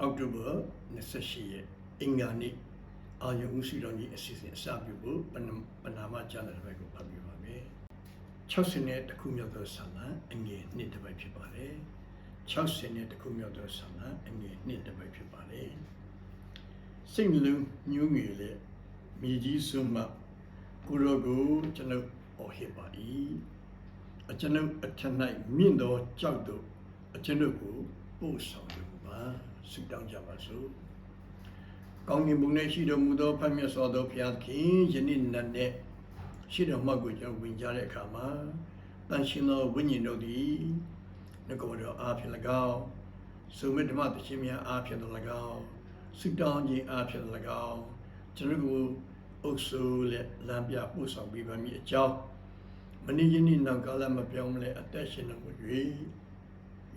အောက်တိုဘာ28ရက်အင်္ဂါနေ့အာယုံဥရှိတော်ကြီးအစီအစဉ်အစပြုဖို့ပနပနာမကျမ်းတဲ့ဘက်ကိုဖတ်ပြပါမယ်60နဲ့တခုမြောက်သောဆာလံအငယ်1တစ်ပိုက်ဖြစ်ပါတယ်60နဲ့တခုမြောက်သောဆာလံအငယ်1တစ်ပိုက်ဖြစ်ပါတယ်စိတ်နှလုံးညှိုးငယ်လေမြေကြီးစွမ်းမှကိုရောကိုကျွန်ုပ်အော်ဟစ်ပါ၏အကျွန်ုပ်အထက်၌မြင့်သောကြောက်တို့အကျွန်ုပ်ကိုပို့ဆောင်တော်မူပါ ဆုတောင်းကြပါစို့။ကောင်းကင်ဘုံ၌ရှိတော်မူသောဖတ်မြတ်စွာသောဘုရားခင်ယနေ့နတ်နဲ့ရှိတော်မှကိုကျွန်တော်ဝင်ကြတဲ့အခါမှာတန်ရှင်သောဝိညာဉ်တို့သည်ငကောတော်အားဖြင့်၎င်းသုမေဓမ္မတခြင်းများအားဖြင့်၎င်းဆုတောင်းခြင်းအားဖြင့်၎င်းကျွန်တော်ကိုအုပ်ဆိုးလက်လမ်းပြပို့ဆောင်ပေးပါမည်အကြောင်းမနည်းချင်းနှောင်ကာလမပြောင်းမလဲအသက်ရှင်တော်ကို၍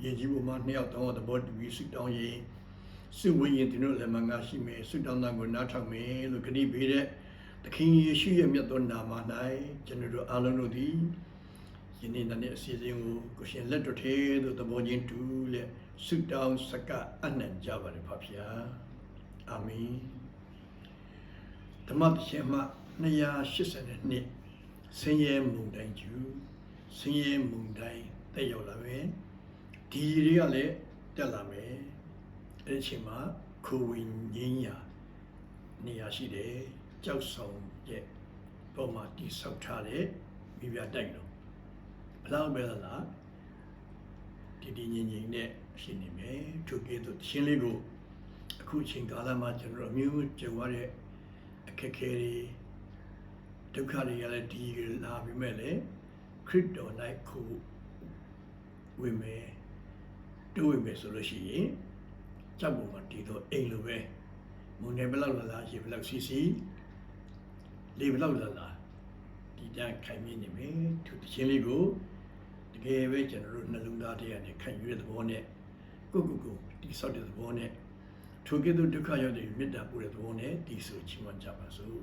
ယေကြီးဘုမနှစ်ယောက်သောသဘောတူပြီးဆုတောင်းရင် စုဝိညာဉ်တင်တို့လည်းမငါရှိမယ်ဆုတောင်းတာကိုနားထောင်မယ်လို့ခရီးပေးတဲ့သခင်ယေရှုရဲ့မြတ်သောနာမ၌ကျွန်တော်တို့အားလုံးတို့သည်ယနေ့နေ့အစီအစဉ်ကိုကိုရှင်လက်တော်ထဲသို့သဘောချင်းတူလက်ဆုတောင်းစကအနံ့ကြပါれဖဖျားအာမင်ဓမ္မတရှင်မှ282ဆင်းရဲမုန်တိုင်းကျူဆင်းရဲမုန်တိုင်းတက်ရောက်လာမယ်ဒီတွေကလည်းတက်လာမယ် အဲ့ဒီအချိန်မှာခိုဝင်ငင်းရာနေရာရှိတယ်ကြောက်ဆောင်ရဲ့ပုံမှာတိဆောက်ထားတဲ့မိဖုရားတိုက်လို့ဘလောက်ပဲလားဒီဒီငင်းငင်းနဲ့ရှိနေမယ်သူကဲတော့ရှင်းလေးကိုအခုအချိန်ကာလမှာကျွန်တော်အမျိုးကြုံရတဲ့အခက်အခဲတွေဒုက္ခတွေကလည်းဒီလာပြီမဲ့လေခရစ်တော်၌ခုဝင်မယ်တို့ဝင်မယ်ဆိုလို့ရှိရင် ကြောက်ပုံမှာတည်တော့အိမ်လိုပဲမုန်နေဘလောက်လာလာရေဘလောက်စီစီလေဘလောက်လာလာဒီတိုင်းခိုင်မြင့်နေမယ်သူတခြင်းလေးကိုတကယ်ပဲကျွန်တော်တို့နှလုံးသားထဲကနေခံယူတဲ့သဘောနဲ့ကိုကိုကိုဒီဆောက်တဲ့သဘောနဲ့ထိုကဲ့သို့ဒုက္ခရောက်တဲ့မေတ္တာပို့တဲ့သဘောနဲ့ဒီဆိုချီးမွမ်းကြပါစို့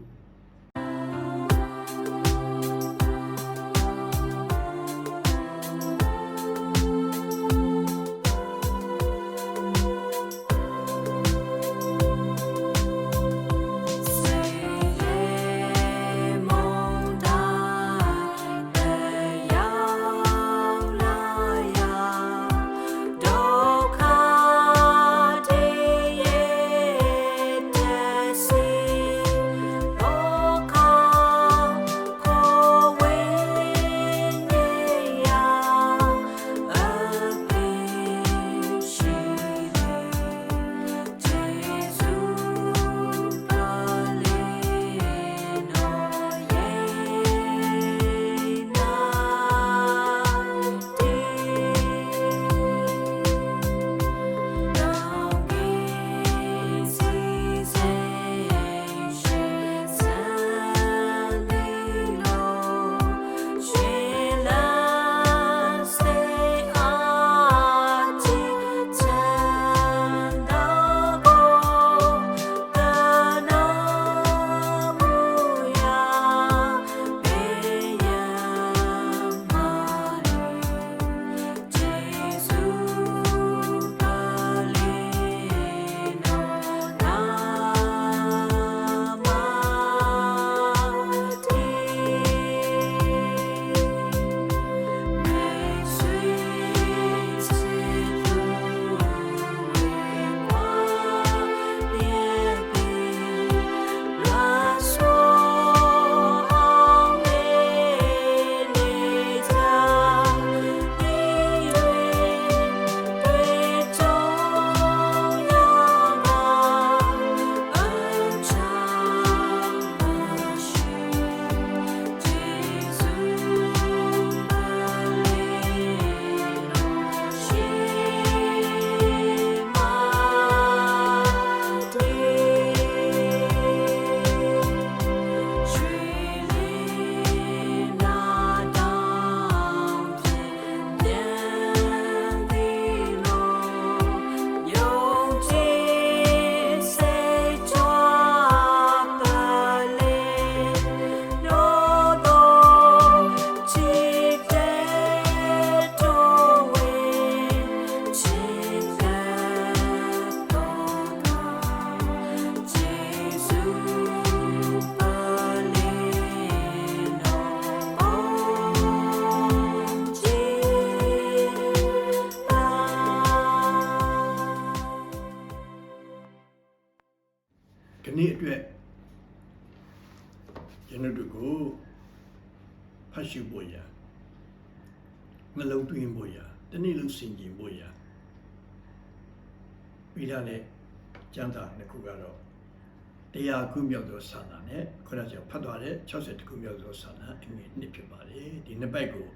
100ခုမြောက်သောဆန္ဒနဲ့ခုနကကျွန်တော်ဖတ်သွားတဲ့60ခုမြောက်သောဆန္ဒအငွေနှစ်ဖြစ်ပါတယ်ဒီနှစ်ပိုက်ကို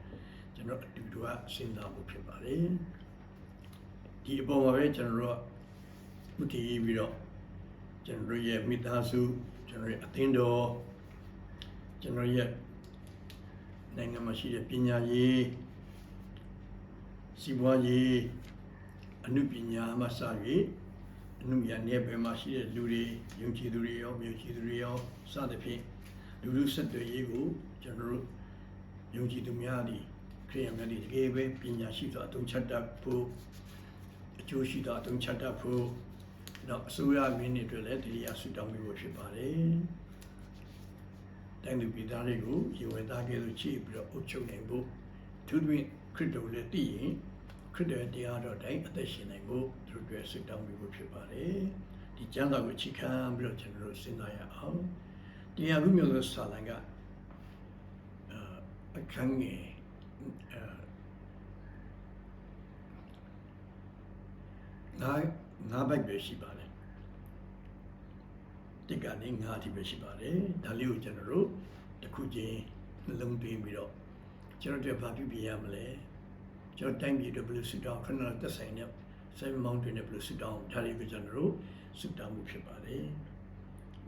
ကျွန်တော်အတူတူကစဉ်းစားဖို့ဖြစ်ပါတယ်ဒီအပေါ်မှာပဲကျွန်တော်တို့ဥတည်ပြီးတော့ကျွန်တော်ရဲ့မိသားစုကျွန်တော်ရဲ့အသင်းတော်ကျွန်တော်ရဲ့နိုင်ငံမှာရှိတဲ့ပညာရေးစီးပွားရေးအမှုပညာမှစပြီး အမှုရနယ်ပယ်မှာရှိတဲ့လူတွေယုံကြည်သူတွေရောမယုံကြည်သူတွေရောစသဖြင့်လူလူဆက်သွယ်ရေးကိုကျွန်တော်တို့ယုံကြည်သူများသည်ခရိယန်များသည်တကယ်ပဲပညာရှိသောအသုံးချတတ်ဖို့အကျိုးရှိသောအသုံးချတတ်ဖို့တော့အစိုးရမင်းတွေအတွက်လည်းတရားဆုတောင်းပေးဖို့ဖြစ်ပါတယ်တိုင်းသူပြည်သားတွေကိုရေဝဲသားကဲလို့ချစ်ပြီးတော့အုပ်ချုပ်နိုင်ဖို့သူတို့ခရစ်တော်လည်းတည်ရင် ခရစ်တော်တရားတော်တိုင်းအသက်ရှင်နိုင်ဖို့သူတို့အတွက်ဆုတောင်းပေးဖို့ဖြစ်ပါတယ်ဒီကျမ်းစာကိုချီခံပြီးတော့ကျွန်တော်တို့စဉ်းစားရအောင်တရားဥမျိုးသောစာလံကအခန်းငယ်ငါငါးဘိုက်ပဲရှိပါတယ်တိတ်ကနေငါးအထိပဲရှိပါတယ်ဒါလေးကိုကျွန်တော်တို့တစ်ခုချင်းနှလုံးသွင်းပြီးတော့ကျွန်တော်တို့ဘာပြုပြရမလဲ ကျွန်တော်တိုင်းပြည်အတွက်ဘယ်လိုဆူတောင်းခဏသက်ဆိုင်တဲ့ဆိုင်မောင်းတွင်နဲ့ဘယ်လိုဆူတောင်းဒါလေးကိုကျွန်တော်တို့ဆူတောင်းမှုဖြစ်ပါတယ်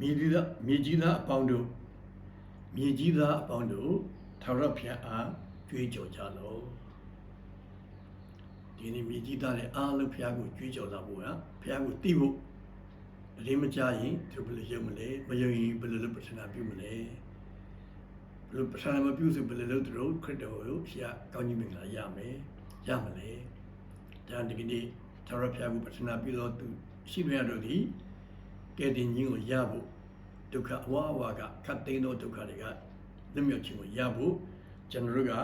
မြေကြီးသားမြေကြီးသားအပေါင်းတို့မြေကြီးသားအပေါင်းတို့ထာဝရဘုရားအားကြွေးကြော်ကြလော့ဒီနေ့မြေကြီးသားလည်းအားလုံးဘုရားကိုကြွေးကြော်လာဖို့ဟာဘုရားကိုတည်ဖို့အရင်မကြရင်သူဘယ်လိုရုံမလဲမယုံရင်ဘယ်လိုလုပ်ပဋ္ဌာန်းပြုမလဲဘယ်လိုပဋ္ဌာန်းမပြုဆိုဘယ်လိုလုပ်သူတို့ခရစ်တော်ကိုဘုရားကောင်းကြီးမင်္ဂလာရမယ် ရမလဲဒါဒီကနေ့သာရဖျားကိုပဋ္ဌာန်းပြုလို့သူရှိမြတ်တို့သည်ကဲတင်ခြင်းကိုရဖို့ဒုက္ခအဝအဝကခတ်သိမ်းသောဒုက္ခတွေကလွတ်မြောက်ခြင်းကိုရဖို့ကျွန်တော်တို့က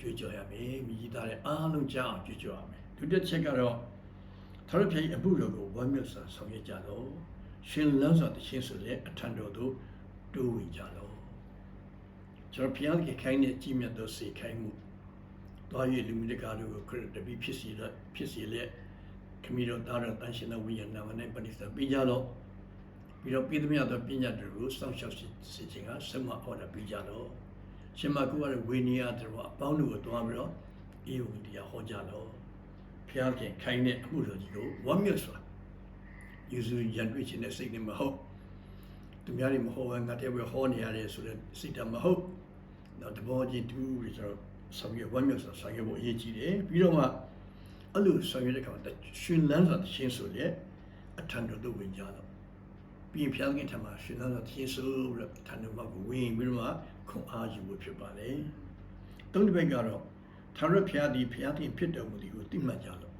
ကြွေးကြော်ရမယ်မိကြီးသားတဲ့အားလုံးကြားအောင်ကြွေးကြော်ရမယ်ဒုတိယချက်ကတော့သာရဖျားရဲ့အမှုတော်ကိုဝမ်းမြောက်စွာဆောင်ရွက်ကြလို့ရှင်လန်းစွာတခြင်းဆိုတဲ့အထံတော်သို့တိုးဝင်ကြလို့ကျွန်တော်ဖျားကြီးခိုင်းတဲ့ကြီးမြတ်သောစေခိုင်းမှု သွားရလူမျိုးတကာတို့ကိုခရစ်တပီဖြစ်စီလက်ဖြစ်စီလက်ခမီတော်သားတော်တန်ရှင်သောဝိညာဉ်နာမနဲ့ပဋိစ္စပြီးကြတော့ပြီးတော့ပြည်သမျှသောပညာတွေကိုစောင့်ရှောက်စီခြင်းကဆုံးမဟောတာပြီးကြတော့ရှင်မကူရတဲ့ဝိနည်းအတော်အပေါင်းတို့ကိုတွားပြီးတော့အေဝံတရားဟောကြတော့ဖျားခင်ခိုင်းတဲ့အမှုတော်ကြီးကိုဝမ်းမြောက်စွာယေရှုရန်တွေ့ခြင်းနဲ့စိတ်နဲ့မဟုတ်သူများတွေမဟောဘဲငါတည်းပဲဟောနေရတယ်ဆိုတဲ့စိတ်တမဟုတ်တော့တဘောကြီးတူပြီးတော့ ဆောင်ရွက်ဝမ်းမြောက်စွာဆောင်ရွက်ဖို့အရေးကြီးတယ်ပြီးတော့မှအဲ့လိုဆောင်ရွက်တဲ့အခါမှာရှင်လန်းစွာရှင်းဆိုလေအထံတော်သို့ဝင်ကြတော့ပြီးဖျားခင်ထမှာရှင်လန်းစွာရှင်းဆိုပြီးထံတော်မှာဝင်ပြီးတော့မှခွန်အားယူဖို့ဖြစ်ပါလေတုံးတစ်ပတ်ကတော့ထာဝရဘုရားဒီဘုရားခင်ဖြစ်တော်မူသည်ကိုသိမှတ်ကြလို့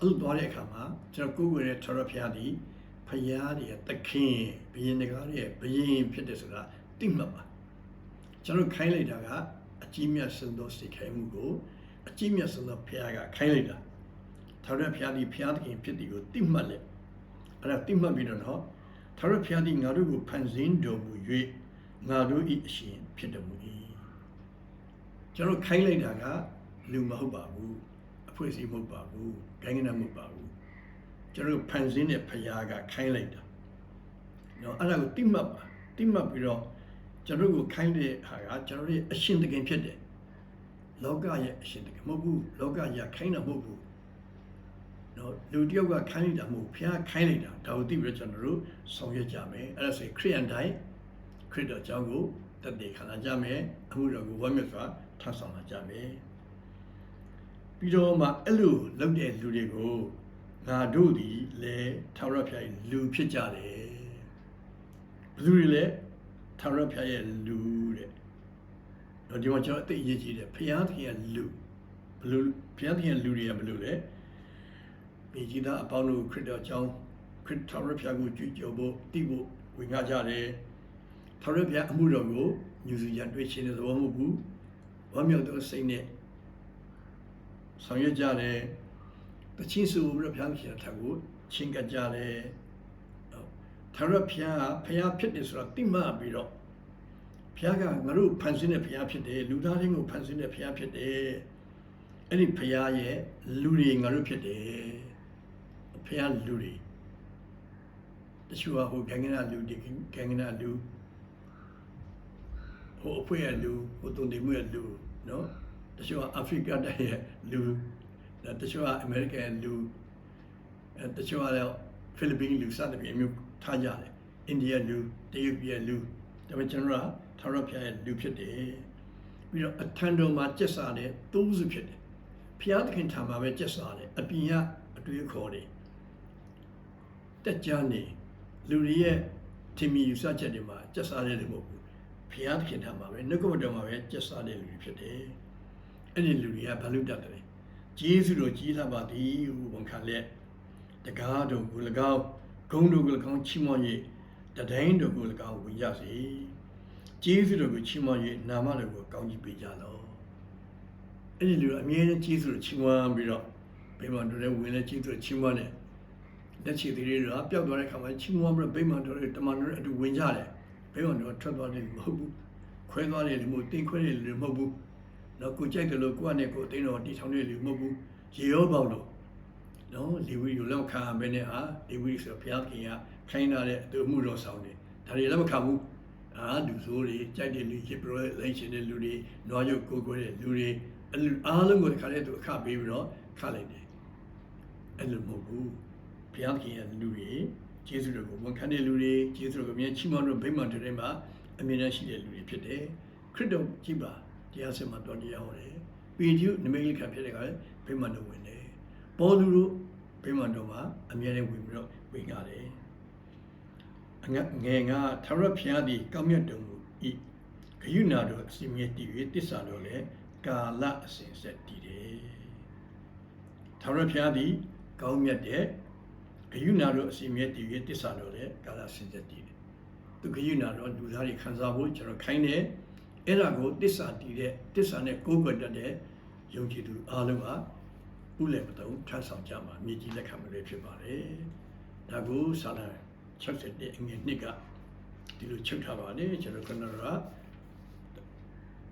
အဲ့လိုသွားတဲ့အခါမှာကျွန်တော်ကိုယ်ကိုယ်ရဲ့ထာဝရဘုရားဒီဘုရားရဲ့သခင်ဘုရင်တကားရဲ့ဘုရင်ဖြစ်တယ်ဆိုတာသိမှတ်ပါကျွန်တော်ခိုင်းလိုက်တာကအ ကြီးမြတ်ဆုံးသောစိတ်ခိုင်းမှုကိုအကြီးမြတ်ဆုံးသောဘုရားကခိုင်းလိုက်တာထာဝရဘုရားဒီဘုရားသခင်ဖြစ်တယ်ကိုသိမှတ်လက်အဲ့ဒါသိမှတ်ပြီးတော့နော်ထာဝရဘုရားဒီငါတို့ကိုဖန်ဆင်းတော်မူ၍ငါတို့ဤအရှင်ဖြစ်တော်မူ၏ကျွန်တော်ခိုင်းလိုက်တာကလူမဟုတ်ပါဘူးအဖွဲ့အစည်းမဟုတ်ပါဘူးဂိုင်းကနမဟုတ်ပါဘူးကျွန်တော်ဖန်ဆင်းတဲ့ဘုရားကခိုင်းလိုက်တာနော်အဲ့ဒါကိုတိမှတ်ပါတိမှတ်ပြီးတော့ ကျွန်တော်ကိုခိုင်းတဲ့ဟာကကျွန်တော်ရဲ့အရှင်တကယ်ဖြစ်တယ်လောကရဲ့အရှင်တကယ်မဟုတ်ဘူးလောကကြီးခိုင်းတာမဟုတ်ဘူးနော်လူတယောက်ကခိုင်းလိုက်တာမဟုတ်ဘုရားခိုင်းလိုက်တာဒါကိုသိပြီးတော့ကျွန်တော်တို့ဆောင်ရွက်ကြမယ်အဲ့ဒါဆိုခရိယန်တိုင်းခရစ်တော်ကြောင့်ကိုတတ်တယ်ခံလာကြမယ်အမှုတော်ကိုဝမ်းမြောက်စွာထပ်ဆောင်လာကြမယ်ပြီးတော့မှအဲ့လိုလုပ်တဲ့လူတွေကိုငါတို့ဒီလေထာဝရဘုရားလူဖြစ်ကြတယ်ဘယ်သူတွေလဲ ထာဝရဘုရားရဲ့လူတဲ့တော့ဒီမှာကျွန်တော်အသိအရေးကြီးတယ်ဘုရားသခင်ရဲ့လူဘယ်လိုဘုရားသခင်ရဲ့လူတွေကဘယ်လိုလဲမြေကြီးသားအပေါင်းတို့ခရစ်တော်ကြောင့်ခရစ်ထာဝရဘုရားကိုကြွကြော်ဖို့တည်ဖို့ဝင်ငါကြတယ်ထာဝရဘုရားအမှုတော်ကိုညူစီရန်တွေ့ခြင်းတဲ့သဘောမဟုတ်ဘူးဝမ်းမြောက်သောစိတ်နဲ့ဆောင်ရွက်ကြတယ်တချင်းစုပြီးတော့ဘုရားရှင်ထံကိုချင်းကပ်ကြတယ် ထာဝရဘုရားကဘုရားဖြစ်တယ်ဆိုတော့တိမှတ်ပြီးတော့ဘုရားကငါတို့ဖန်ဆင်းတဲ့ဘုရားဖြစ်တယ်လူသားတွေကိုဖန်ဆင်းတဲ့ဘုရားဖြစ်တယ်အဲ့ဒီဘုရားရဲ့လူတွေငါတို့ဖြစ်တယ်ဘုရားလူတွေတချို့ကဟိုဂင်္ဂနာလူဒီဂင်္ဂနာလူဟိုအဖွဲရလူဟိုတုန်ဒီမှုရလူနော်တချို့ကအာဖရိကတိုင်းရဲ့လူတချို့ကအမေရိကန်လူအဲတချို့ကလည်းဖိလစ်ပင်းလူစသဖြင့်အမျိုး ထားကြတယ်အိန္ဒိယလူတရုတ်ပြည်လူဒါပေမဲ့ကျွန်တော်ကထာဝရဘုရားရဲ့လူဖြစ်တယ်ပြီးတော့အထံတော်မှာကျက်စားတဲ့သုံးစုဖြစ်တယ်ဘုရားသခင်ထံမှာပဲကျက်စားတယ်အပြင်ကအတွေးခေါ်တယ်တက်ကြနေလူတွေရဲ့ထင်မြင်ယူဆချက်တွေမှာကျက်စားတယ်လို့မဟုတ်ဘူးဘုရားသခင်ထံမှာပဲနှုတ်ကပတော်မှာပဲကျက်စားတဲ့လူတွေဖြစ်တယ်အဲ့ဒီလူတွေကဘာလို့တတ်တယ်ဂျေဇုတော်ကြီးလာပါသည်ဟူဝန်ခံလက်တကားတော်ကို၎င်း ဂုံတို့ကို၎င်းချီးမွမ်း၍တတိုင်းတို့ကို၎င်းဝင်ရစေကျေးဇူးတော်ကိုချီးမွမ်း၍နာမတော်ကိုကောင်းကြီးပေးကြလော့အဲ့ဒီလူအမြဲတမ်းကျေးဇူးတော်ချီးမွမ်းပြီးတော့ဘိမာန်တော်ရဲ့ဝင်လဲကျေးဇူးတော်ချီးမွမ်းတယ်လက်ချီသေးတွေကပျောက်သွားတဲ့ခါမှာချီးမွမ်းပြီးတော့ဘိမာန်တော်ရဲ့တမန်တော်ရဲ့အတူဝင်ကြတယ်ဘိမာန်တော်ထွက်သွားတယ်မဟုတ်ဘူးခွဲသွားတယ်လို့မဟုတ်တင်ခွဲတယ်လို့မဟုတ်ဘူးတော့ကိုကြိုက်တယ်လို့ကိုကနေကိုအသိတော်တီထောင်တယ်လို့မဟုတ်ဘူးရေရောပေါက်လို့ နော်လေဝီကိုလောက်ခါမယ်နဲ့ဟာလေဝီဆိုဘုရားခင်ကခိုင်းထားတဲ့အတူမှုတော်ဆောင်တယ်ဒါတွေလည်းမခံဘူးအာလူဆိုးတွေကြိုက်တဲ့လူရစ်ပရိုလိုက်ရှင်တဲ့လူတွေနွားရုပ်ကိုကိုတဲ့လူတွေအားလုံးကိုတခါတည်းသူအခပေးပြီးတော့ခလိုက်တယ်အဲ့လိုမဟုတ်ဘူးဘုရားခင်ရဲ့လူတွေကျေးဇူးတော်ကိုဝန်ခံတဲ့လူတွေကျေးဇူးတော်ကိုမြဲချီးမွမ်းလို့ဗိမာန်တွေထဲမှာအမြဲတမ်းရှိတဲ့လူတွေဖြစ်တယ်ခရစ်တော်ကြည်ပါတရားစင်မှာတော်တရားဟောတယ်ပေကျုနမိတ်ခံဖြစ်တဲ့ကလည်းဗိမာန်တော်ဝင်တယ်ပေါ်လူတို့ ဗိမာန်တော်မှာအမြဲတမ်းဝင်ပြီးတော့ဝင်ကြတယ်အငငယ်ငါထာဝရဘုရားသည်ကောင်းမြတ်တော်မူ၏ဂယုဏတော်အစီမြဲတည်၍တစ္ဆာတော်လည်းကာလအစဉ်ဆက်တည်တယ်ထာဝရဘုရားသည်ကောင်းမြတ်တဲ့ဂယုဏတော်အစီမြဲတည်၍တစ္ဆာတော်လည်းကာလအစဉ်ဆက်တည်တယ်သူဂယုဏတော်လူသားတွေခံစားဖို့ကျွန်တော်ခိုင်းတယ်အဲ့ဒါကိုတစ္ဆာတည်တဲ့တစ္ဆာနဲ့ကိုးကွယ်တတ်တဲ့ယုံကြည်သူအားလုံးဟာ ဥလည်းမတုံထပ်ဆောင်ကြမှာမြေကြီးလက်ခံမလေးဖြစ်ပါတယ်။ဒါကိုစာလံ61အငယ်နှစ်ကဒီလိုချုပ်ထားပါတယ်ကျွန်တော်ကနော်က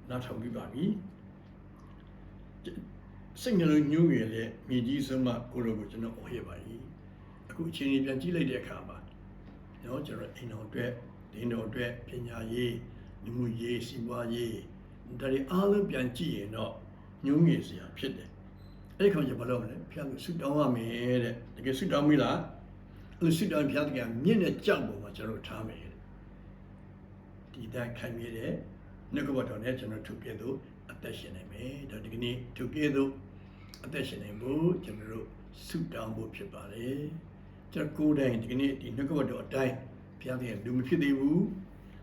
နားထောင်ပြီးပါပြီ။စိတ်ငလုံးညှိုးငယ်တဲ့မြေကြီးဆုံးမှကိုလိုကိုကျွန်တော်အော်ရပါပြီ။အခုအချိန်ကြီးပြန်ကြည့်လိုက်တဲ့အခါမှာနော်ကျွန်တော်အိမ်တော်အတွက်ဒင်းတော်အတွက်ပညာရေးလူမှုရေးစီးပွားရေးဒါတွေအားလုံးပြန်ကြည့်ရင်တော့ညှိုးငယ်စရာဖြစ်တယ် အဲ့ဒီခါကျဘာလို့မလဲဖျားလို့ဆူတောင်းရမယ်တဲ့တကယ်ဆူတောင်းမိလားအဲ့လိုဆူတောင်းဖျားတကယ်မြင့်တဲ့ကြောက်ပေါ်မှာကျွန်တော်ထားမယ်ဒီတိုင်းခံရတဲ့နှုတ်ကပတ်တော်နဲ့ကျွန်တော်ထုတ်ပြလို့အသက်ရှင်နိုင်မယ်ဒါဒီကနေ့ထုတ်ပြလို့အသက်ရှင်နိုင်ဖို့ကျွန်တော်တို့ဆူတောင်းဖို့ဖြစ်ပါတယ်ကျွန်တော်ကိုယ်တိုင်ဒီကနေ့ဒီနှုတ်ကပတ်တော်အတိုင်းဘုရားသခင်လူမဖြစ်သေးဘူး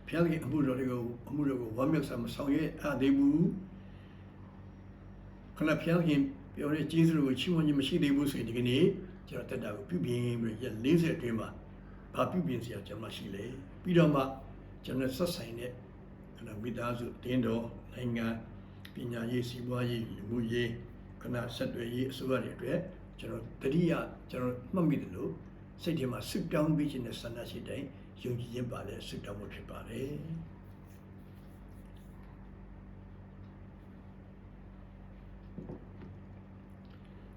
ဘုရားသခင်အမှုတော်တွေကိုအမှုတော်ကိုဝမ်းမြောက်စွာမဆောင်ရွက်အပ်သေးဘူးခဏဘုရားသခင် ပြောတဲ့ကျေးဇူးကိုချီးမွမ်းခြင်းမရှိသေးဘူးဆိုရင်ဒီကနေ့ကျွန်တော်တက်တာကိုပြုပြင်ပြီးရက်40အတွင်းမှာဘာပြုပြင်စရာကျွန်တော်ရှိလဲပြီးတော့မှကျွန်တော်ဆက်ဆိုင်တဲ့ခဏမိသားစုတင်းတော်နိုင်ငံပညာရေးစီးပွားရေးလူမှုရေးခဏဆက်သွယ်ရေးအစိုးရတွေအတွက်ကျွန်တော်တတိယကျွန်တော်မှတ်မိတယ်လို့စိတ်ထဲမှာစွတောင်းပြီးခြင်းနဲ့ဆန္ဒရှိတိုင်းယုံကြည်ခြင်းပါလဲစွတောင်းမှုဖြစ်ပါတယ်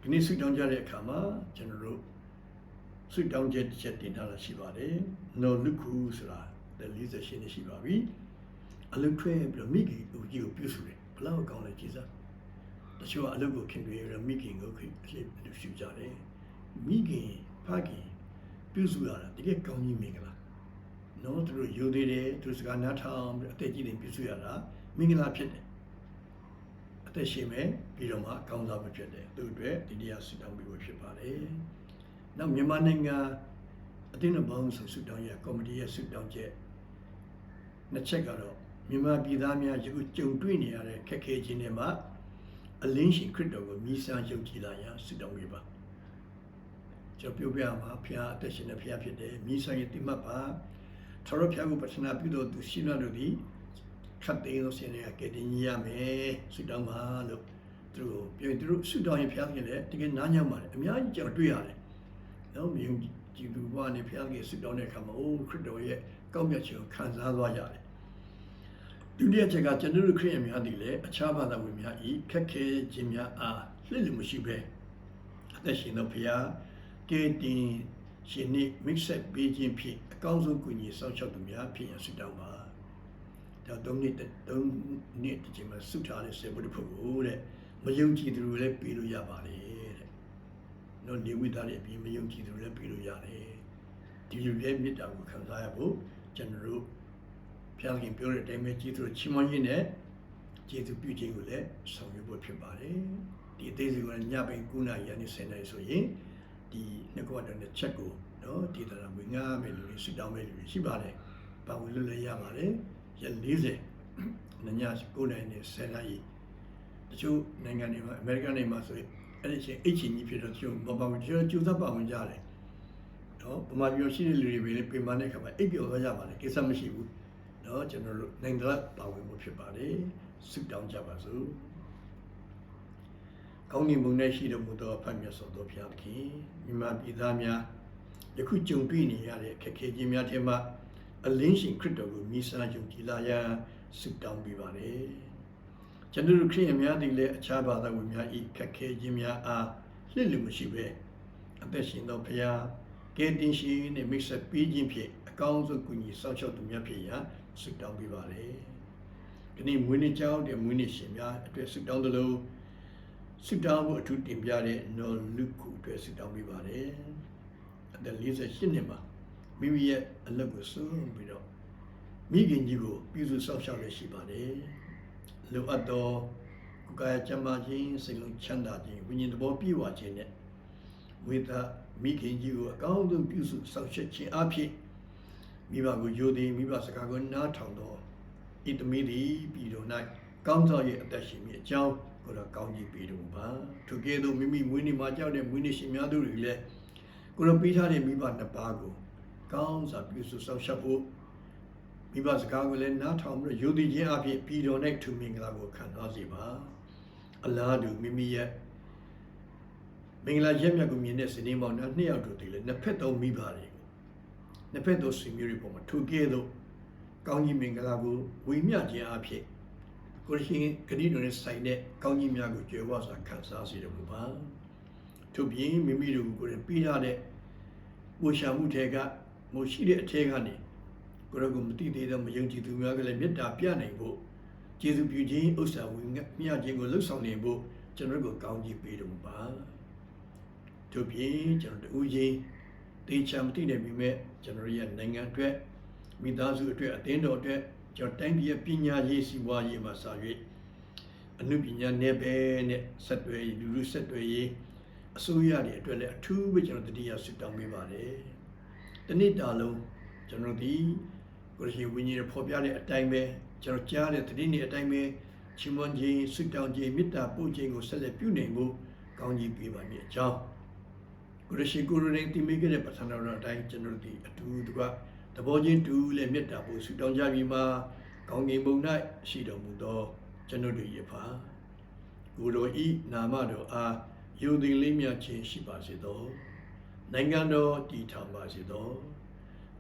ဒီနေ့ဆုတောင်းကြတဲ့အခါမှာကျွန်တော်တို့ဆုတောင်းချက်တစ်ချက်တင်ထားတာရှိပါတယ်။နော်လူခုဆိုတာ48နှစ်ရှိပါပြီ။အလုထွဲပြီးတော့မိခင်ကိုကြီးကိုပြုစုတယ်။ဘလောက်ကောင်းလဲကြီးစား။တချို့ကအလုကိုခင်တွေရမိခင်ကိုခင်အလေးလူရှုကြတယ်။မိခင်ဖခင်ပြုစုရတာတကယ်ကောင်းကြီးမင်္ဂလာ။နော်သူတို့ယူသေးတယ်သူစကားနားထောင်ပြီးအသက်ကြီးတယ်ပြုစုရတာမင်္ဂလာဖြစ်တယ်။ အသက်ရှင်မယ်ပြီးတော့မှကောင်းစားပဲဖြစ်တယ်သူအတွက်ဒီတရားဆုတောင်းပြီးဖြစ်ပါတယ်။နောက်မြန်မာနိုင်ငံအတင်းအပေါင်းဆိုဆုတောင်းရကော်မတီရဲ့ဆုတောင်းချက်နှစ်ချက်ကတော့မြန်မာပြည်သားများယခုကြုံတွေ့နေရတဲ့ခက်ခဲခြင်းတွေမှာအလင်းရှင်ခရစ်တော်ကိုမြည်ဆန်းယုံကြည်လာရန်ဆုတောင်းပေးပါကျွန်တော်ပြောပြမှာဖခင်အသက်ရှင်တဲ့ဖခင်ဖြစ်တယ်မြည်ဆန်းရဲ့တိမတ်ပါထောရဖခင်ကိုပထနာပြုတော်သူရှိတော်တို့သည် ခတ်သိမ်းလို့ဆင်းရဲကဲတင်ရမယ်ဆုတောင်းပါလို့သူတို့ပြောသူတို့ဆုတောင်းရင်ဖျားခင်လည်းတကယ်နားညောင်းပါတယ်အများကြီးကျွန်တော်တွေ့ရတယ်နော်မြင်ကြကြည်သူဘဝနဲ့ဘုရားကြီးဆုတောင်းတဲ့အခါမှာအိုးခရစ်တော်ရဲ့ကောင်းမြတ်ခြင်းကိုခံစားသွားရတယ်ဒုတိယချက်ကကျွန်တော်တို့ခရစ်ယာန်များသည်လည်းအခြားဘာသာဝင်များဤခက်ခဲခြင်းများအားလှည့်လည်မရှိဘဲအသက်ရှင်သောဘုရားကဲတင်ရှင်နှင့်မိတ်ဆက်ပေးခြင်းဖြင့်အကောင်းဆုံးကူညီဆောင်ရှောက်သူများဖြစ်ရန်ဆုတောင်းပါ ဒါသုံးနှစ်သုံးနှစ်တည်းမှာဆုထားတဲ့စေဘုဒ္ဓဖို့တဲ့မယုံကြည်သူတွေလည်းပြီးလို့ရပါလေတဲ့နော်နေဝိသားတွေအပြင်မယုံကြည်သူတွေလည်းပြီးလို့ရတယ်ဒီလိုရဲ့မေတ္တာကိုခံစားရဖို့ကျွန်တော်တို့ဘုရားခင်ပြောတဲ့အတိုင်းပဲကြည်သူချီးမွမ်းခြင်းနဲ့ကြည်သူပြုခြင်းကိုလည်းဆောင်ရွက်ဖို့ဖြစ်ပါတယ်ဒီအသေးစိတ်ကညပိုင်း9နာရီကနေ10နာရီဆိုရင်ဒီနှစ်ကွာတဲ့ချက်ကိုနော်ဒီတရာမငားမယ်လူတွေစစ်တောင်းမယ်လူတွေရှိပါတယ်ပါဝင်လို့လည်းရပါတယ် ရက်40နည9နာရီနဲ့10နာရီတချို့နိုင်ငံတွေမှာအမေရိကန်တွေမှာဆိုရင်အဲ့ဒီအချိန်အိတ်ချင်ကြီးဖြစ်တော့ကျုံဘာပါဝင်ကျိုးကျိုးသက်ပါဝင်ကြတယ်နော်ဗမာပြည်ရှိတဲ့လူတွေပဲလေပြင်ပတဲ့ခါမှာအိပ်ပျော်သွားကြပါလေကိစ္စမရှိဘူးနော်ကျွန်တော်တို့နိုင်ငံတော်ပါဝင်မှုဖြစ်ပါတယ်စစ်တောင်းကြပါစို့ကောင်းကင်ဘုံနဲ့ရှိတော်မူသောဖတ်မြတ်စွာသောဘုရားသခင်မြန်မာပြည်သားများယခုကြုံတွေ့နေရတဲ့အခက်အခဲကြီးများထဲမှာ အလင်းရှင်ခရစ်တော်ကိုမိစားယုံကြည်လာရန်ဆုတောင်းပေးပါရစေ။ကျွန်တော်တို့ခရစ်ယာန်များသည်လည်းအခြားဘာသာဝင်များ၏ခက်ခဲခြင်းများအားလှစ်လူမရှိဘဲအသက်ရှင်သောဖခင်ကယ်တင်ရှင်နှင့်မိတ်ဆက်ပေးခြင်းဖြင့်အကောင်းဆုံးကူညီဆောင်ရှောက်သူများဖြစ်ရာဆုတောင်းပေးပါရစေ။ဒီနေ့မွေးနေ့ကြောင်းတဲ့မွေးနေ့ရှင်များအတွက်ဆုတောင်းသလိုဆုတောင်းဖို့အထူးတင်ပြတဲ့နော်လူကူအတွက်ဆုတောင်းပေးပါရစေ။အသက်48နှစ်မှာ မိမိရဲ့အလုပ်ကိုဆုံးပြီးတော့မိခင်ကြီးကိုပြုစုစောင့်ရှောက်ရရှိပါတယ်လိုအပ်သောကိုယ်ကာယကျမ်းမာခြင်းစိတ်လုံးချမ်းသာခြင်းဝိညာဉ်သဘောပြည့်ဝခြင်းနဲ့ဝိသမိခင်ကြီးကိုအကောင်းဆုံးပြုစုစောင့်ရှောက်ခြင်းအဖြစ်မိဘကိုယိုသည်မိဘစကားကိုနားထောင်သောဣတမီသည်ပြည်တော်၌ကောင်းသောရဲ့အသက်ရှင်မြအကြောင်းကိုတော့ကောင်းကြီးပေးတော်မူပါထိုကဲ့သို့မိမိမွေးနေ့မှာကြောက်တဲ့မွေးနေ့ရှင်များတို့တွေလည်းကိုတော့ပေးထားတဲ့မိဘနှစ်ပါးကို ကောင်းစွာပြုစုစောင့်ရှောက်ဖို့မိဘစကားကိုလည်းနားထောင်ပြီးယုံကြည်ခြင်းအဖြစ်ပြည်တော်၌ထူမင်္ဂလာကိုခံစားစေပါအလားတူမိမိရဲ့မင်္ဂလာရက်မြတ်ကိုမြင်တဲ့စနေမောင်နှံနှစ်ယောက်တို့တည်းလည်းနှစ်ဖက်သောမိဘတွေကိုနှစ်ဖက်သောဆွေမျိုးတွေပေါ်မှာထူကဲ့သို့ကောင်းကြီးမင်္ဂလာကိုဝေမျှခြင်းအဖြစ်ကိုရှင်ဂတိတော်နဲ့ဆိုင်တဲ့ကောင်းကြီးများကိုကြွယ်ဝစွာခံစားစေတော်မူပါထို့ပြင်မိမိတို့ကိုယ်တိုင်ပြီးရတဲ့ဝှရှာမှုထဲက မရှိတဲ့အထက်ကနေကိုရောကိုမတိသေးသောမယုံကြည်သူများကလည်းမေတ္တာပြနိုင်ဖို့ကျေးဇူးပြုခြင်းဥစ္စာဝင်မြခြင်းကိုလှုပ်ဆောင်နေဖို့ကျွန်တော်တို့ကိုကောင်းကြီးပေးတော်မူပါတို့ပြင်ကျွန်တော်တို့ဦးချင်းတေချာမသိနိုင်ပြီမဲ့ကျွန်တော်ရဲ့နိုင်ငံအတွက်မိသားစုအတွက်အသင်းတော်အတွက်ကျွန်တော်တိုင်းပြည်ပညာရေးစီးပွားရေးမှာစာ၍အနုပညာနယ်ပယ်နဲ့ဆက်သွယ်လူလူဆက်သွယ်ရေးအစိုးရတွေအတွက်လည်းအထူးပဲကျွန်တော်တတိယဆုတောင်းပေးပါတယ်။ တနေ့တာလုံးကျွန်တော်ဒီကိုရရှိဝိညာဉ်ဖော်ပြတဲ့အတိုင်းပဲကျွန်တော်ကြားတဲ့တတိနေ့အတိုင်းပဲချီးမွမ်းခြင်းဆုတောင်းခြင်းမေတ္တာပို့ခြင်းကိုဆက်လက်ပြုနိုင်ဖို့ကောင်းကြီးပေးပါမည်အကြောင်းကိုရရှိကိုရနေတိမိခဲ့တဲ့ပဋ္ဌာန်းတော်အတိုင်းကျွန်တော်ဒီအတူတကွသဘောချင်းတူလည်းမေတ္တာပို့ဆုတောင်းကြပြီးမှကောင်းကင်ဘုံ၌ရှိတော်မူသောကျွန်တော်တို့ရဲ့ဖာကိုတော်ဤနာမတော်အားယုံသည်လေးမြတ်ခြင်းရှိပါစေသော နိုင်ငံတော်တည်ထောင်ပါစေသော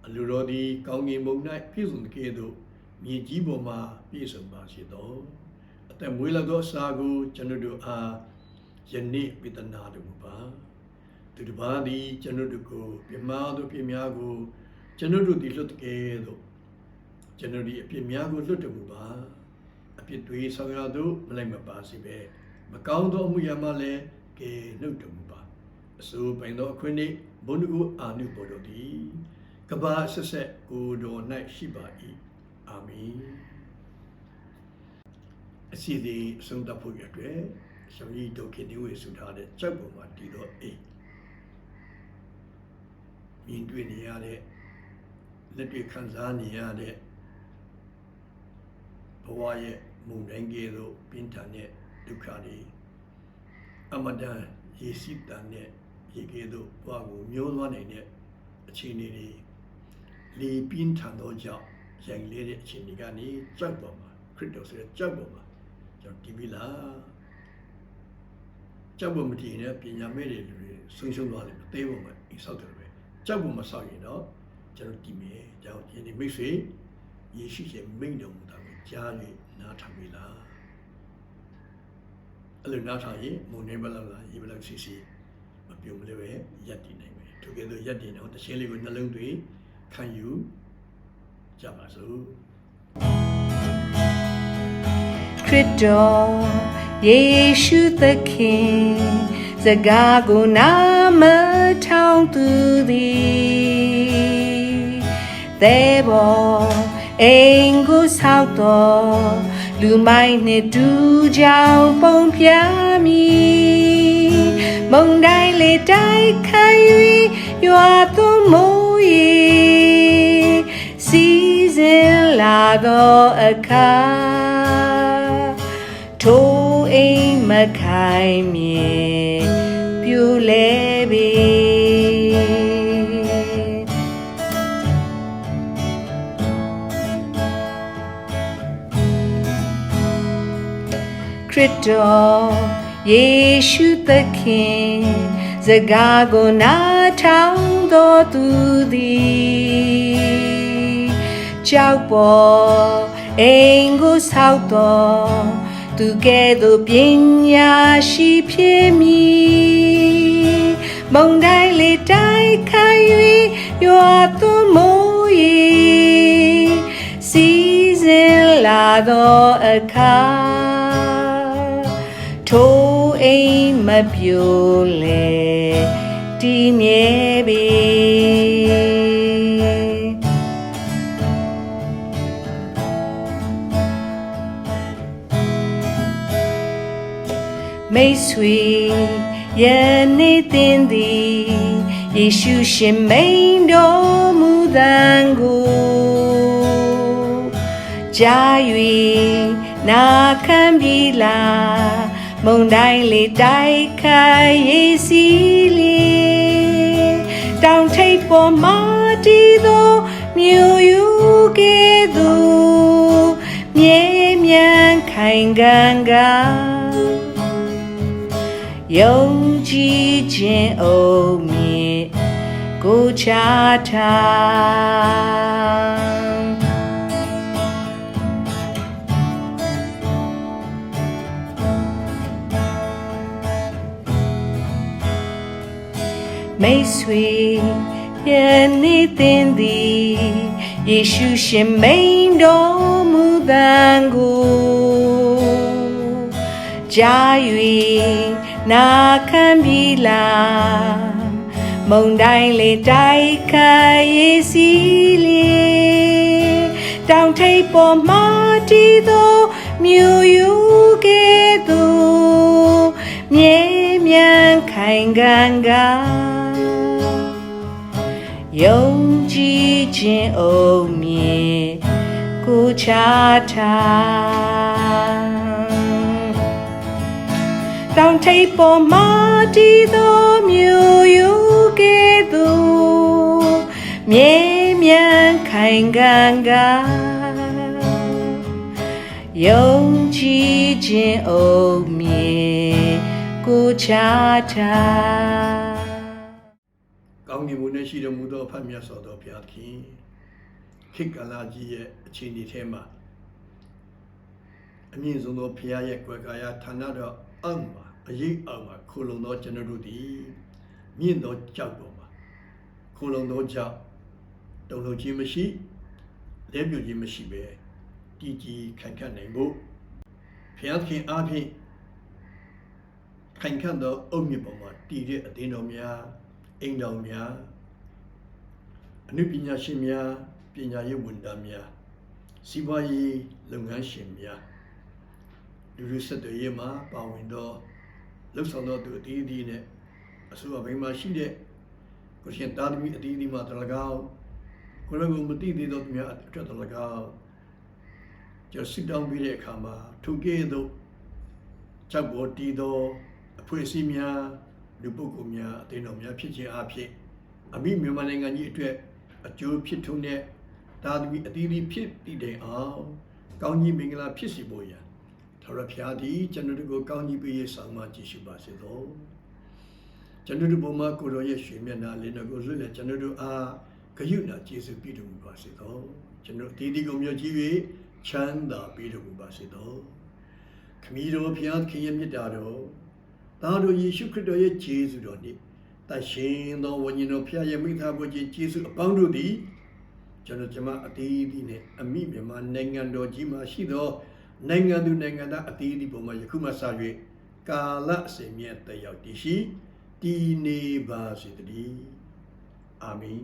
အလိုတော်သည်ကောင်းကင်ဘုံ၌ပြည့်စုံကဲ့သို့မြေကြီးပေါ်မှာပြည့်စုံပါစေသောအသက်မွေးလာသောအစာကိုကျွန်တော်တို့အားယနေ့ပိတနာတော်မူပါသူတစ်ပါးသည်ကျွန်တော်တို့ကိုပြမာသောပြများကိုကျွန်တော်တို့သည်လွတ်ကဲ့သို့ကျွန်တော်ဒီအပြစ်များကိုလွတ်တော်မူပါအပြစ်တွေဆောင်ရသောမလိုက်မပါစေပဲမကောင်းသောအမှုရမှလည်းကဲနှုတ်တော်မူပါ အစိုးပိုင်သောအခွင့်နှင့်ဘုန်းကိုအာနုဘော်တော်သည်ကဘာဆက်ဆက်ကိုတော်၌ရှိပါ၏အာမင်အစီအစဉ်အဆုံးသတ်ဖို့ရတဲ့ရှင်ကြီးဒုက္ခနေဝေဆုထားတဲ့ကြောက်ပေါ်မှာတည်တော့အိမ်မြင်တွေ့နေရတဲ့လက်တွေ့ခံစားနေရတဲ့ဘဝရဲ့မုန်တိုင်းကဲသို့ပြင်းထန်တဲ့ဒုက္ခတွေအမတန်ရေစီးတန်တဲ့ ရေကဲသို့ဘဝကိုမျိုးသွားနိုင်တဲ့အခြေအနေတွေလေပြင်းထန်သောကြောင့်ရိုင်လေးတဲ့အခြေအနေကနေကြောက်ပေါ်မှာခရစ်တော်ဆိုတဲ့ကြောက်ပေါ်မှာကျွန်တော်တည်ပြီလားကြောက်ပေါ်မတည်ရင်ပညာမဲ့တွေလူတွေဆုံးရှုံးသွားတယ်သေးပေါ်မှာအိဆောက်တယ်ပဲကြောက်ဖို့မဆောက်ရင်တော့ကျွန်တော်တည်မယ်ကြောင့်ယနေ့မိတ်ဆွေယေရှုရဲ့မိန့်တော်မူတာကိုကြား၍နားထောင်ပြီလားအဲ့လိုနားထောင်ရင်မုန်နေဘလောက်လားရေဘလောက်စီစီ မပြုံမလို့ပဲရက်တည်နိုင်မယ်ထိုကဲ့သို့ရက်တည်တော့တခြင်းလေးကိုနှလုံးသွင်းခံယူကြပါစို့ခရစ်တော်ယေရှုသခင်စကားကိုနာမထောင်သူသည်သေဘောအိမ်ကိုဆောက်တော်လူမိုင်းနှင့်တူကြောင်ပုံပြမည်မုန်တို င်းလေတိုက်ခိုင်၍ရွာသွန်းမိုး၏စီစဉ်လာသောအခါထိုအိမ်မခိုင်မြင်ပြူလဲပြီခရစ်တော်ယေရှုသခင် စကားကိုနားထောင်တော်သူသည်ကြောက်ပေါ်အိမ်ကိုဆောက်တော်သူကဲ့သို့ပညာရှိဖြစ်မည်မုန်တိုင်းလေတိုက်ခိုင်၍ရွာသွန်းမိုး၏စီစဉ်လာသောအခါထို အိမ်မပြိုလေတည်မြဲပြီမိတ်ဆွေယနေ့သင်သည်ယေရှုရှင်မိန်တော်မူသံကိုကြား၍နာခံပြီလား မုန်တိုင်းလေးတိုက်ခိုက်ရေးစီလီတောင်ထိပ်ပေါ်မှာတည်သောမြို့ယူကဲ့သို့မြဲမြံခိုင်ခံကယုံကြည်ခြင်းအုံမြင့်ကိုချထား မိတ်ဆွေယနေ့သင်သည်ယေရှုရှင်မိန်တော်မူသံကိုကြား၍နာခံပြီလားမုန်တိုင်းလေတိုက်ခိုက်ရေးစီလီတောင်ထိပ်ပေါ်မှာတည်သောမြို့ယူကဲ့သို့မြဲမြံခိုင်ခံက ယုံကြည်ခြင်းအုံမြင့်ကိုချထားတောင်ထိပ်ပေါ်မှာတည်သောမြို့ယူကဲ့သို့မြဲမြံခိုင်ခံကယုံကြည်ခြင်းအုံမြင့်ကိုချထားကော င်းကင်ဘုံနဲ့ရှိတော်မူသောအဖတ်မြတ်စွာသောဘုရားသခင်ခေတ်ကာလကြီးရဲ့အခြေအနေထဲမှာအမြင့်ဆုံးသောဘုရားရဲ့ကွယ်ကာယဌာနတော်အောက်မှာအရေးအောက်မှာခိုလုံသောကျွန်တော်တို့သည်မြင့်သောကြောက်တော်မှာခိုလုံသောကြောက်တုံ့လုံခြင်းမရှိလဲပြခြင်းမရှိပဲတည်ကြည်ခိုင်ခန့်နိုင်ဖို့ဘုရားသခင်အားဖြင့်ခိုင်ခန့်သောအုတ်မြစ်ပေါ်မှာတည်တဲ့အသင်းတော်များ အိမ်တော်များအနုပညာရှင်များပညာရေးဝန်ထမ်းများစီးပွားရေးလုပ်ငန်းရှင်များလူလူဆက်သွယ်ရေးမှာပါဝင်သောလှုပ်ဆောင်သောသူအသီးသီးနဲ့အစိုးရဘိမှာရှိတဲ့ကိုရှင်သားသမီးအသီးသီးမှာတလကောက်ကိုလည်းကိုမသိသေးသောသူများအတွက်တလကောက်ကျော်စစ်တောင်းပြီးတဲ့အခါမှာထိုကဲ့သို့ကြောက်ပေါ်တည်သောအဖွဲ့အစည်းများ လူပုဂ္ဂိုလ်များအသင်းတော်များဖြစ်ခြင်းအဖြစ်အမိမြန်မာနိုင်ငံကြီးအတွက်အကျိုးဖြစ်ထွန်းတဲ့သာသမီအသီးသီးဖြစ်တည်တဲ့အောင်ကောင်းကြီးမင်္ဂလာဖြစ်စီဖို့ရန်ထာဝရဘုရားသည်ကျွန်တော်တို့ကိုကောင်းကြီးပေးရေးဆောင်မကြည့်ရှိပါစေသောကျွန်တော်တို့ဘုံမှာကိုတော်ရဲ့ရွှေမျက်နှာလေးတော်ကိုလွတ်လပ်ကျွန်တော်တို့အားဂရုဏာကျေးဇူးပြုတော်မူပါစေသောကျွန်တော်ဒီဒီကိုမြတ်ကြီး၍ချမ်းသာပေးတော်မူပါစေသောခမည်းတော်ဘုရားခင်ရဲ့မြတ်တာတော် သားတော်ယေရှုခရစ်တော်ရဲ့ကျေးဇူးတော်နှင့်တန်ရှင်သောဝိညာဉ်တော်ဘုရားရဲ့မိသားစုချင်းကျေးဇူးအပေါင်းတို့သည်ကျွန်တော်ကျမအတီးဒီနဲ့အမိမြန်မာနိုင်ငံတော်ကြီးမှာရှိသောနိုင်ငံသူနိုင်ငံသားအတီးဒီပုံမှာယခုမှစ၍ကာလအစဉ်မြတ်တည်ရောက်တည်ရှိတည်နေပါစေတည်းအာမင်